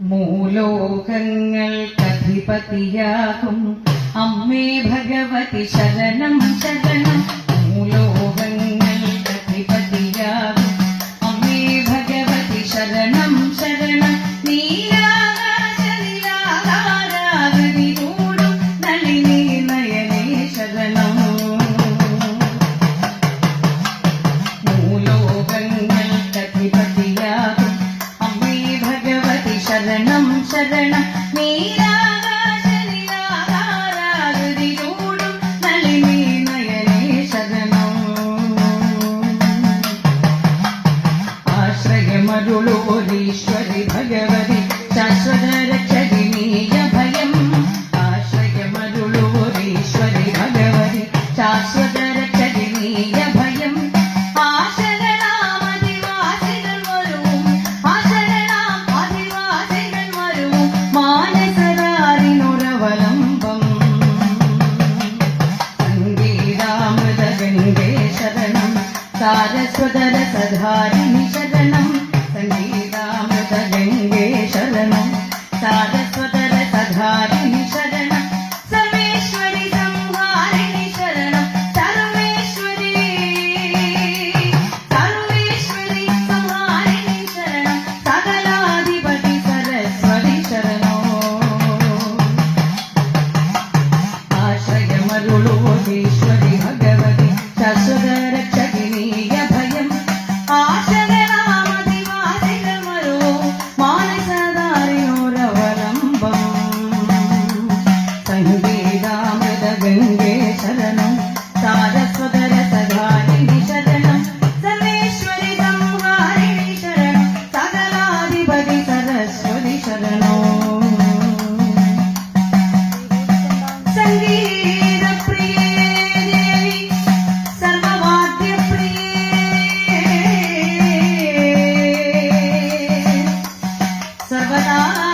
മൂലോകങ്ങൾക്കധിപതിയാകും അമ്മേ ഭഗവതി ശരണം ശരണം. മൂലോകങ്ങൾക്കധിപതിയാകും ശരണം ശരണം. ശരണം. ആശ്രയമരുളോരീശ്വരി ഭഗവതി ശാശ്വത മാനസരാരിനുരവലംബം സംഗീതാമൃത വെങ്കേശരണം സാരസ്വതര സധാരിണി ശരണം സംഗീതാമൃത വെങ്കേശരണം സാര 什么呢